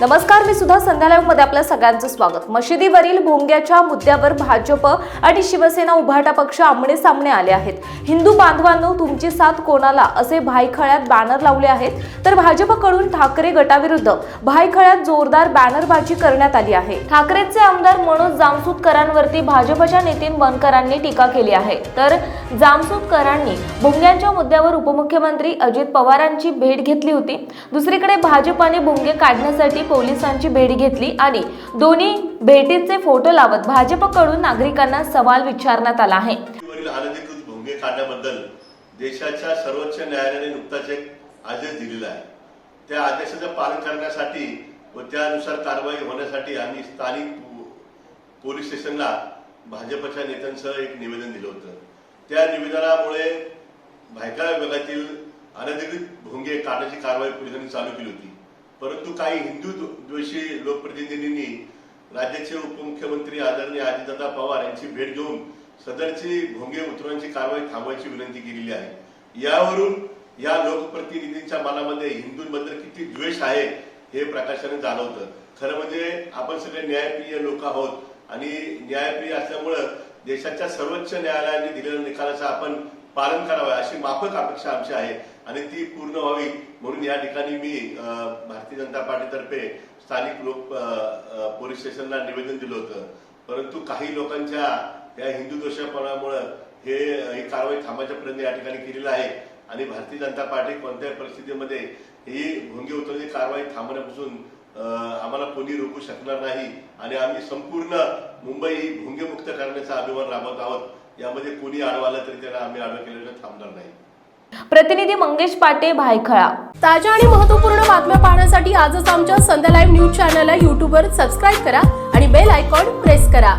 नमस्कार मी सुद्धा संध्या मध्ये आपल्या सगळ्यांचं स्वागत. मशिदीवरील भोंग्याच्या मुद्द्यावर भाजप आणि शिवसेना उभाटा पक्ष आमने सामने आले आहेत. हिंदू बांधवांनो तुमची साथ कोणाला? असे भायखळ्यात बॅनर लावले आहेत. तर भाजपकडून ठाकरे गटाविरुद्ध भायखळ्यात जोरदार बॅनरबाजी करण्यात आली आहे. ठाकरेचे आमदार मनोज जामसूतकरांवरती भाजपच्या नितीन बनकरांनी टीका केली आहे. तर जामसूतकरांनी भोंग्यांच्या मुद्द्यावर उपमुख्यमंत्री अजित पवारांची भेट घेतली होती. दुसरीकडे भाजपाने भोंगे काढण्यासाठी पोलिसांची भेट घेतली आणि दोन्ही भेटीचे फोटो लावत भाजपकडून नागरिकांना सवाल विचारण्यात आला आहे. देशाच्या सर्वोच्च न्यायालयाने नुकताच एक आदेश दिलेला आहे. त्या आदेशाचं पालन करण्यासाठी व त्यानुसार कारवाई होण्यासाठी आम्ही स्थानिक पोलीस स्टेशनला भाजपच्या नेत्यांसह एक निवेदन दिलं होतं. त्या निवेदनामुळे भायखळा विभागातील अनधिकृत भोंगे काढण्याची कारवाई पोलिसांनी चालू केली होती. परंतु काही हिंदू द्वेषी लोकप्रतिनिधींनी राज्याचे उपमुख्यमंत्री आदरणीय अजितदादा पवार यांची भेट घेऊन सदरची भोंगे उतरवण्याची कारवाई थांबवायची विनंती केलेली आहे. यावरून या लोकप्रतिनिधींच्या मनामध्ये हिंदूंबद्दल किती द्वेष आहे हे प्रकाशाने जाणवतं. खरं म्हणजे आपण सगळे न्यायप्रिय लोक आहोत आणि न्यायप्रिय असल्यामुळं देशाच्या सर्वोच्च न्यायालयाने दिलेल्या निकालाचा आपण पालन करावं अशी माफक अपेक्षा आमची आहे आणि ती पूर्ण व्हावी म्हणून या ठिकाणी मी भारतीय जनता पार्टीतर्फे स्थानिक लोक पोलीस स्टेशनला निवेदन दिलं होतं. परंतु काही लोकांच्या या हिंदू दोषापणामुळं हे ही कारवाई थांबवायचा प्रयत्न या ठिकाणी केलेला आहे आणि भारतीय जनता पार्टी कोणत्याही परिस्थितीमध्ये ही भोंगे उतरण्याची कारवाई थांबण्यापासून आम्हाला कोणी रोखू शकणार नाही आणि आम्ही संपूर्ण मुंबई ही भोंगेमुक्त करण्याचा अभिमान राबवत आहोत. यामध्ये कोणी आडवालं तरी त्याला आम्ही आडवं केलेलं थांबणार नाही. प्रतिनिधी मंगेश पाटे भायखळा. ताज्या आणि महत्त्वपूर्ण बातम्या पाहण्यासाठी आजच आमच्या संध्या लाईव्ह न्यूज चॅनलला यूट्यूबवर सबस्क्राईब करा आणि बेल आयकॉन प्रेस करा.